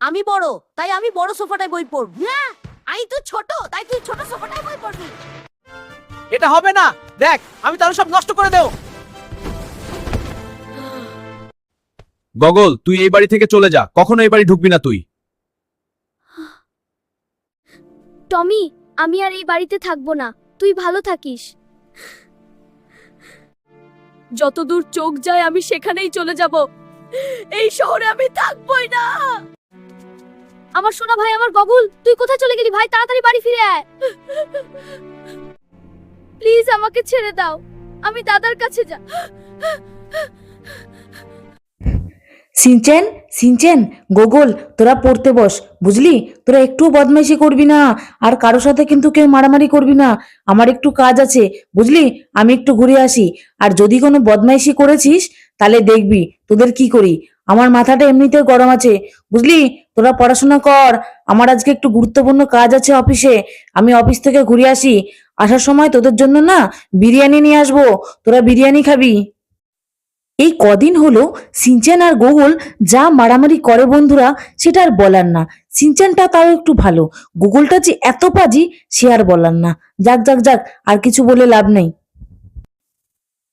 আমি বড় তাই আমি বড় সোফাটায় বই পড়ব। হ্যাঁ আমি তো ছোট তাই তুই ছোট সোফাটায় বই পড়বি। এটা হবে না। দেখ আমি তাহলে সব নষ্ট করে দেব। গগল তুই এই বাড়ি থেকে চলে যা। কখনো এই বাড়ি ঢুকবি না তুই। টমি আমি আর এই বাড়িতে থাকব না। তুই ভালো থাকিস। যতদূর চোখ যায় আমি সেখানেই চলে যাব। এই শহরে আমি থাকবই না। আমার সোনা ভাই, আমার গগুল, তুই কোথায় চলে গেলি ভাই? তাড়াতাড়ি বাড়ি ফিরে আয়। প্লিজ আমাকে ছেড়ে দাও। আমি দাদার কাছে যা। সিনচেন সিনচেন, গোগল, তোরা পড়তে বস, বুঝলি? তোরা একটু বদমাইশি করবি না, আর কারোর সাথে কিন্তু কেউ মারামারি করবি না। আমার একটু কাজ আছে, বুঝলি? আমি একটু ঘুরে আসি। আর যদি কোনো বদমাইশি করেছিস, তাহলে দেখবি তোদের কি করি। আমার মাথাটা এমনিতেও গরম আছে, বুঝলি? তোরা পড়াশোনা কর। আমার আজকে একটু গুরুত্বপূর্ণ কাজ আছে অফিসে। আমি অফিস থেকে ঘুরে আসি। আসার সময় তোদের জন্য না বিরিয়ানি নিয়ে আসব। তোরা বিরিয়ানি খাবি। এই কদিন হলো সিনচান আর গুগল যা মারামারি করে বন্ধুরা, সেটা আর বলার না। সিনচানটা তাও একটু ভালো। গুগলটা যে এত পাজি, সে আর বলার না। যাক যাক যাক, আর কিছু বলে লাভ নেই।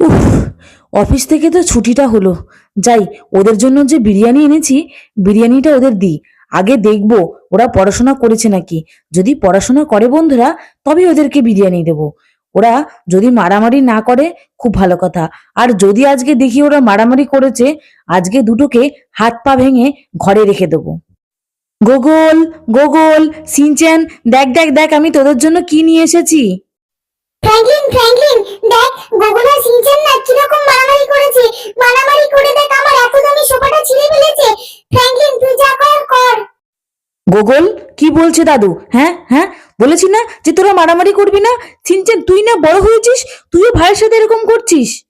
উফ অফিস থেকে তো ছুটিটা হলো। যাই, ওদের জন্য যে বিরিয়ানি এনেছি, বিরিয়ানিটা ওদের দিই। আগে দেখব ওরা পড়াশোনা করেছে নাকি। যদি পড়াশোনা করে বন্ধুরা, তবে ওদেরকে বিরিয়ানি দেবো। ওরা যদি মারামারি না করে, খুব ভালো কথা। আর যদি আজকে দেখি ওরা মারামারি করেছে, আজকে দুটোকে হাত পা ভেঙে ঘরে রেখে দেবো। গোগল গোগল সিনচেন দেখ দেখ দেখ, আমি তোদের জন্য কি নিয়ে এসেছি? ফ্র্যাঙ্কলিন ফ্র্যাঙ্কলিন, দেখ, গগনা সিনচান না কীরকম মারামারি করেছে? মারামারি করে দেখ, আমার এত দামি সোফাটা ছিঁড়ে ফেলেছে। ফ্র্যাঙ্কলিন, তুই যা কর কর। গোগল, কি বলছে দাদু? হ্যাঁ হ্যাঁ বলেছি না যে তোরা মারামারি করবি না? সিনচেন তুই না বড় হয়েছিস? তুইও ভাইয়ের সাথে এরকম করছিস?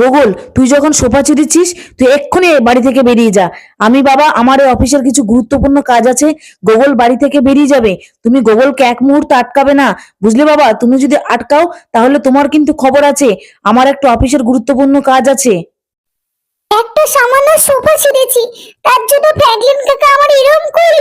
গোগল, তুই যখন সোফা ছিঁড়েছিস, তুই এক্ষুনি বাড়ি থেকে বেরিয়ে যা। আমি বাবা, আমার অফিসের কিছু গুরুত্বপূর্ণ কাজ আছে, গোগল বাড়ি থেকে বেরিয়ে যাবে। তুমি গোগলকে এক মুহূর্ত আটকাবে না। বুঝলে বাবা, তুমি যদি আটকাও, তাহলে তোমার কিন্তু খবর আছে। আমার একটা অফিসের গুরুত্বপূর্ণ কাজ আছে। একটা সামান্য সোফা ছিঁড়েছি। তার জন্য ফ্র্যাঙ্কলিন কাকা আমার এরকম করল।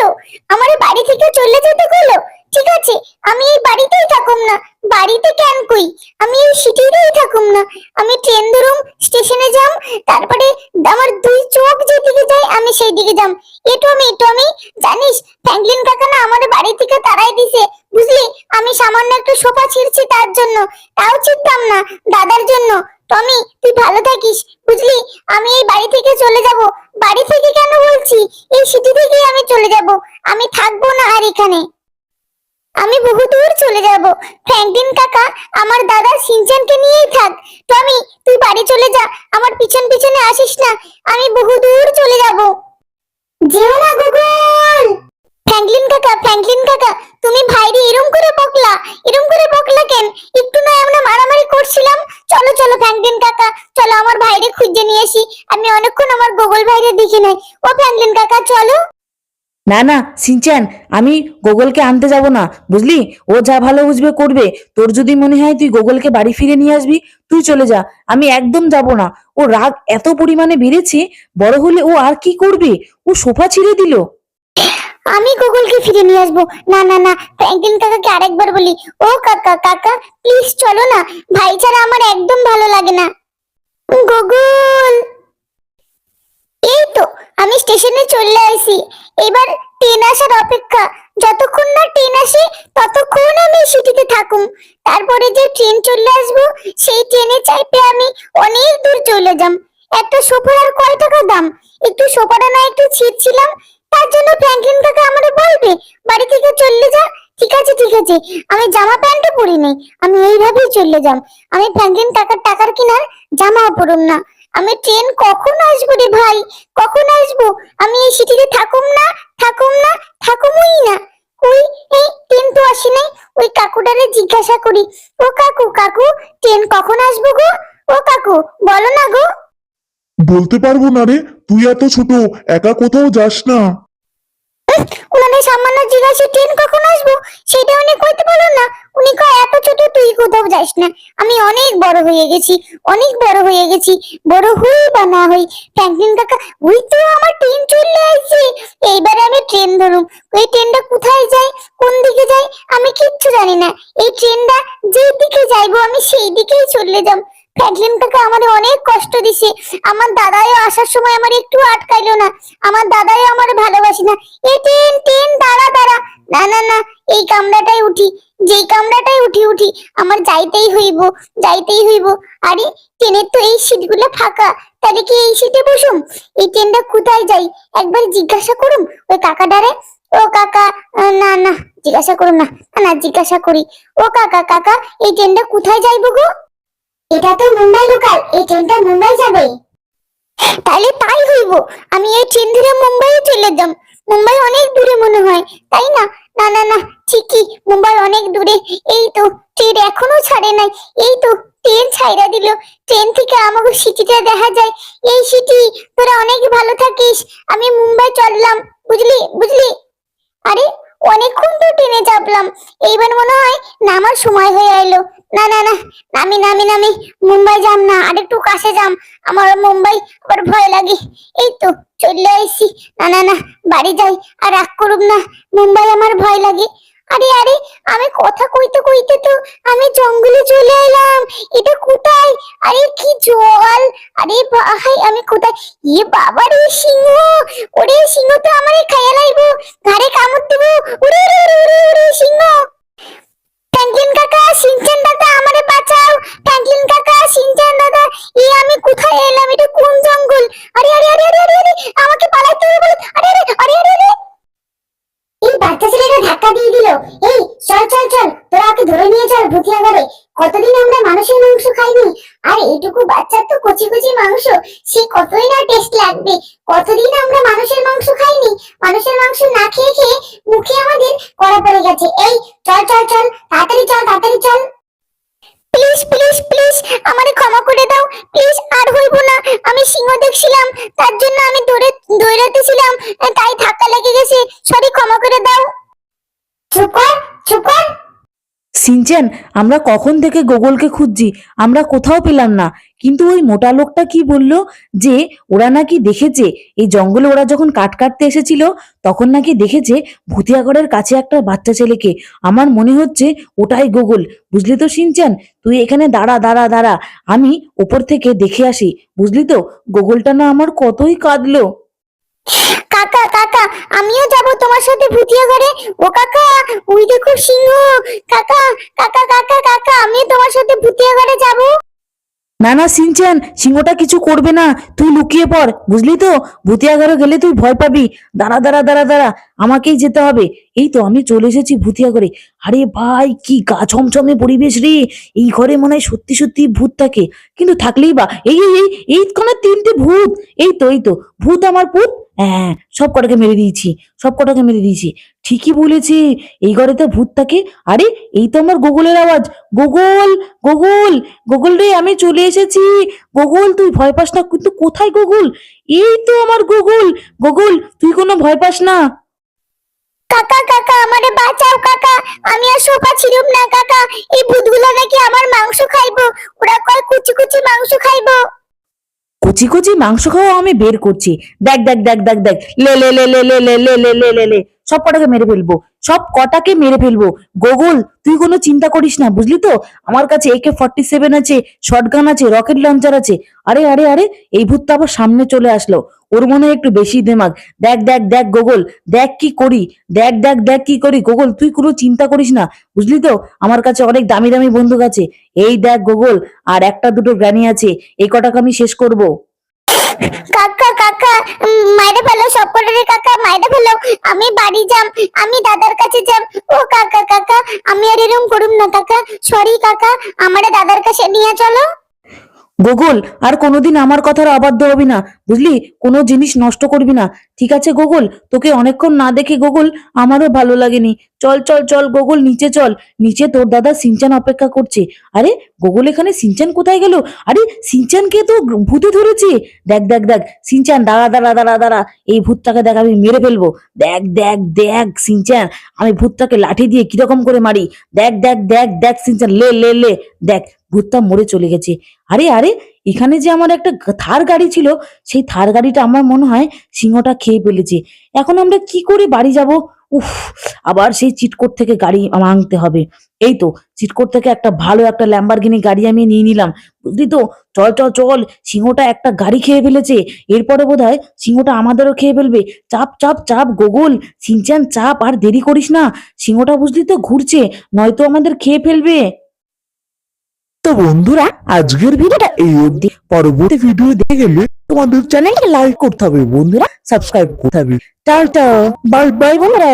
আমার বাড়ি থেকে চলে যেতে করল। ঠিক আছে, আমি এই বাড়িতেই থাকুম না। বাড়িতে কেন কই? আমি এই সিটিতেই থাকুম না। আমি ট্রেন ধরুম স্টেশনে যাম, তারপরে আমার দুই চোখ যেদিকে যায়, আমি সেই দিকে যাম। এটো আমি এটো আমি। জানিস ফ্র্যাঙ্কলিন কাকা না আমার বাড়ি থেকে তাড়াই দিছে। বুঝলি? আমি সামান্য একটু সোফা ছিঁড়ছি তার জন্য। তাও ছিঁড়তাম না, দাদার জন্য। টমি, তুই ভালো থাকিস, বুঝলি? আমি এই বাড়ি থেকে চলে যাব। বাড়ি থেকে কেন বলছি? এই সিটি থেকেই আমি চলে যাব। আমি থাকব না আর এখানে। আমি বহু দূর চলে যাব। ফ্র্যাঙ্কলিন কাকা, আমার দাদা সিনচানকে নিয়েই থাক। টমি, তুই বাড়ি চলে যা। আমার পিছন পিছনে আসিস না। আমি বহু দূর চলে যাব। যেও না গুগল! ফ্র্যাঙ্কলিন কাকা ফ্র্যাঙ্কলিন কাকা, তুমি ভাইরে এরম করে বকলা। এরম করে বকলা কেন? একটু না আমরা মারামারি করছিলাম। চলো চলো ফ্র্যাঙ্কলিন কাকা, চলো আমার ভাইরে খুঁজে নিয়ে আসি। আমি অনেকক্ষণ আমার গুগল ভাইরে দেখি নাই। ও ফ্র্যাঙ্কলিন কাকা, চলো। না না সিনচান আমি গোগলকে আনতে যাব না, বুঝলি? ও যা ভালো বুঝবে করবে। তোর যদি মনে হয় তুই গোগলকে বাড়ি ফিরে নিয়ে আসবি, তুই চলে যা, আমি একদম যাব না। ও রাগ এত পরিমাণে বেড়েছে, বড় হলে ও আর কি করবে? ও সোফা ছিঁড়ে দিল। আমি গুগলকে ফিরে নিয়ে আসব। না না না ফ্র্যাঙ্কলিন কাকাকে আরেকবার বলি। ও কাকা কাকা প্লিজ চলো না। ভাই ছাড়া আমার একদম ভালো লাগে না। গুগল! স্টেশনে চলে আসি। এবার ট্রেন আসার অপেক্ষা। যতক্ষণ না ট্রেন আসে, ততক্ষণ আমি সিটিতে থাকুম। তারপরে যে ট্রেন চলে আসব, সেই ট্রেনে চাইপে আমি অনেক দূর চলে যাম। একটা সোফার আর কয় টাকা দাম? একটু সোফাটা না একটু ছিঁড়ছিলাম তার জন্য ফ্র্যাঙ্কলিন কাকা আমারে বলবে, বাড়ি থেকে চলে যা। ঠিক আছে ঠিক আছে। আমি জামা প্যান্টও পরি নাই। আমি এইভাবেই চলে যাম। আমি ফ্র্যাঙ্কলিন কাকার টাকার কিনার জামাও পরুম না। আমি ট্রেন কখন আসব রে ভাই? কখন আসব? আমি এই সিটিতে থাকুম না থাকুম না, থাকুমই না। ওই, এই ট্রেন তো আসি নাই। ওই কাকুটারে জিজ্ঞাসা করি, ও কাকু কাকু, ট্রেন কখন আসব গো? ও কাকু, বলো না গো। বলতে পারব না রে, তুই এত ছোট, একা কোথাও যাস না। উনাদের সামান্য জিজ্ঞাসা ট্রেন কখন আসব সেটা উনি কইতে পারল না। উনি কয়, এত ছোট তুই কোথাও যাস না। আমি অনেক বড় হয়ে গেছি, অনেক বড় হয়ে গেছি। বড় হই বা না হই, ফ্র্যাঙ্কলিন কাকা, ওই তো আমার ট্রেন চলে আসছে। এইবারে আমি ট্রেন ধরুম। এই ট্রেনটা কোথায় যায়, কোন দিকে যায়, আমি কিচ্ছু জানি না। এই ট্রেনটা যেই দিকে যাইবো আমি সেই দিকেই চলে যাব ফ্র্যাঙ্কলিন কাকা আমাদের অনেক কষ্ট দিছে। আমার দাদাও আসার সময় আমার একটু আটকাইলো না। আমার দাদাও আমার ভালোবাসি না। এই ট্রেন ট্রেন দাঁড়া দাঁড়া। না না না এই কামরাটাই উঠি। যেই কামরাটাই উঠি উঠি আমার যাইতেই হইব যাইতেই হইব। আরে ট্রেনের তো এই সিটগুলো ফাঁকা। তাহলে কি এই সিটে বসুম? এই ট্রেনটা কোথায় যাই? একবার জিজ্ঞাসা করুম? ওই কাকাটারে ও কাকা না না জিজ্ঞাসা করুম না। না, না জিজ্ঞাসা করি। ও কাকা কাকা এই ট্রেনটা কোথায় যাইব গো? এটা তো মুম্বাই লোকাল এই ট্রেনটা মুম্বাই যাবে। তাহলে তাই হইব, আমি এই ট্রেন ধরে মুম্বাই চলে যাব মুম্বাই অনেক দূরে মনে হয়, তাই না? না না না, ঠিকই, মুম্বাই অনেক দূরে। এই তো ট্রেন এখনও ছাড়ে নাই। এই তো ট্রেন ছাইরা দিল। ট্রেন থেকে আমাকে সিটিটা দেখা যায়। এই সিটি, তোরা অনেক ভালো থাকিস। আমি মুম্বাই চললাম। বুঝলি বুঝলি? আরে অনেকক্ষণ তো ট্রেনে চাপলাম। এইবার মনে হয় নামার সময় হয়ে এলো না না না, নামি নামি নামি, মুম্বাই যাম না আর একটু কাছে যাম। আমার মুম্বাই আবার ভয় লাগে। এই তো চলে আইছি। না না না, বাড়ি যাই, আর রাগ করুক না, মুম্বাই আমার ভয় লাগে। আরে আরে, আমি কথা কইতে কইতে তো আমি জঙ্গলে চলে এলাম। এটা কোথায়? আরে, কি জল? আরে, ভাই, আমি কোথায়? এ বাবা রে, সিংহ! ওরে, সিংহ তো আমারে খাইয়া লাইবো, ঘাড়ে কামড় দেবো। ওরে ওরে ওরে সিংহ! তো কচি কচি মাংস, সে কতই না টেস্ট লাগবে? কতদিন আমরা মানুষের মাংস খাইনি? মানুষের মাংস না খেয়ে খেয়ে মুখে আমাদের কড়া পড়ে গেছে। এই, চল চল চল, তাড়াতাড়ি চল তাড়াতাড়ি চল। প্লিজ প্লিজ প্লিজ আমারে ক্ষমা করে দাও। প্লিজ আর হইব না। আমি সিংহ দেখছিলাম, তার জন্য আমি দৌড়ে দৌড়াতেছিলাম তাই ধাক্কা লেগে গেছে। সরি, ক্ষমা করে দাও। চুপ কর চুপ কর। সিনচেন, আমরা কখন থেকে গোগলকে খুঁজছি? আমরা কোথাও পেলাম না। কিন্তু ওই মোটা লোকটা কি বলল যে, ওরা নাকি দেখেছে, এই জঙ্গলে ওরা যখন কাঠ কাটতে এসেছিল, তখন নাকি দেখেছে ভুতিয়াগড়ের কাছে একটা বাচ্চা ছেলেকে। আমার মনে হচ্ছে ওটাই গোগল। বুঝলি তো সিনচান? তুই এখানে দাঁড়া দাঁড়া দাঁড়া। আমি ওপর থেকে দেখে আসি। বুঝলি তো? গোগলটা না আমার কতই কাঁদলো। কাকা আমিও যাব তোমার সাথে ভুতিয়া ঘরে। ও কাকা, ওই দেখো সিংহ। কাকা কাকা কাকা কাকা, আমিও তোমার সাথে ভুতিয়া ঘরে যাব। না না, সিনচান, সিংহটা কিছু করবে না। তুই লুকিয়ে পড়, বুঝলি তো? ভুতিয়াঘরে গেলে তুই ভয় পাবি। দাঁড়া দাঁড়া দাঁড়া দাঁড়া, আমাকেই যেতে হবে। এই তো আমি চলে এসেছি ভুতিয়া ভুতিয়াঘরে আরে ভাই, কি গা ছমছমে পরিবেশ রে। এই ঘরে মনে হয় সত্যি সত্যি ভূত থাকে। কিন্তু থাকলেই বা, এই এই এই এই কোন তিনটে ভূত। এই তো এই তো, ভূত আমার পুত। হ্যাঁ সব কটাকে মেরে দিয়েছি, সব কটাকে মেরে দিয়েছি। ঠিকই বলেছি, এই ঘরে তো ভূত থাকে। আরে, এই তো আমার গোগলের আওয়াজ। গোগল গোগল গোগল রে, আমি চলে এসেছি। গোগল, তুই ভয় পাস না, কিন্তু কোথায় গোগল? এই তো আমার গোগল। গোগল, তুই কোনো ভয় পাস না। কাকা কাকা, আমারে বাঁচাও, কাকা। আমি আর সোফা ছিলুম না, কাকা। এই ভূতগুলো নাকি আমার মাংস খাইবো। ওরা কয় কুচি কুচি মাংস খাইবো। কচি কচি মাংস খাওয়া আমি বের করছি দেখ দেখ দেখ দেখ দেখ লে লে লে লে লে লে লে লে লে লে সব কটাকে মেরে ফেলব। সব কটাকে মেরে ফেলব। গোগল, তুই কোনো চিন্তা করিস না, বুঝলি তো? আমার কাছে একে ফর্টি সেভেন আছে শটগান আছে রকেট লঞ্চার আছে। আরে আরে আরে, এই ভূতটা আবার সামনে চলে আসলো। ওর মনে হয় একটু বেশি দেমাগ। দেখ দেখ দেখ, গোগল, দেখ কি করি। দেখ দেখ দেখ কি করি। গোগল, তুই কোনো চিন্তা করিস না, বুঝলি তো? আমার কাছে অনেক দামি দামি বন্দুক আছে। এই দেখ, গোগল, আর একটা দুটো গ্রানি আছে। এই কটাকে আমি শেষ করব। কাকা মাইরে ফেলো, সব করে কাকা, মাইরে ফেলো। আমি বাড়ি যাম, আমি দাদার কাছে যাম। ও কাকা কাকা, আমি আর এরকম করুম না কাকা। সরি কাকা, আমারে দাদার কাছে নিয়ে চলো। গোগল, আর কোনোদিন আমার কথার অবাধ্য হবি না। বুঝলি? কোনো জিনিস নষ্ট করবি না। ঠিক আছে গোগল তোকে অনেকক্ষণ না দেখে গোগল আমারও ভালো লাগেনি। চল চল চল গোগল নিচে চল। নিচে তোর দাদা সিনচান অপেক্ষা করছে। আরে গোগল এখানে সিনচান কোথায় গেল? আরে সিনচানকে তো ভূতে ধরেছে? দেখ দেখ দেখ, সিনচান, দাঁড়া দাঁড়া দাঁড়া দাঁড়া। এই ভূতটাকে দেখ, আমি মেরে ফেলব। দেখ দেখ দেখ, সিনচান, আমি ভূতটাকে লাঠি দিয়ে কীরকম করে মারি। দেখ দেখ দেখ দেখ, সিনচান, লে লে লে। দেখ, ভূতটা মরে চলে গেছে। আরে আরে এখানে যে আমার একটা থার গাড়ি ছিল, সেই থার গাড়িটা আমার মনে হয় সিংহটা খেয়ে ফেলেছে। এখন আমরা কি করে বাড়ি যাব? উফ, আবার সেই চিটকোট থেকে গাড়ি আনতে হবে। এই তো চিটকোট থেকে একটা ভালো একটা ল্যাম্বারগিনি গাড়ি আমি নিয়ে নিলাম। বুঝলি তো? চল চল চল, সিংহটা একটা গাড়ি খেয়ে ফেলেছে। এরপরে বোধ হয় সিংহটা আমাদেরও খেয়ে ফেলবে। চাপ চাপ চাপ, গোগল সিনচান চাপ, আর দেরি করিস না। সিংহটা বুঝলি তো ঘুরছে, নয়তো আমাদের খেয়ে ফেলবে। তো বন্ধুরা, আজকের ভিডিওটা এই অবধি। পরবর্তী ভিডিও দেখে গেলে তোমাদের চ্যানেলকে লাইক করতে হবে বন্ধুরা সাবস্ক্রাইব করতে হবে। টাটা বাই বাই বন্ধুরা।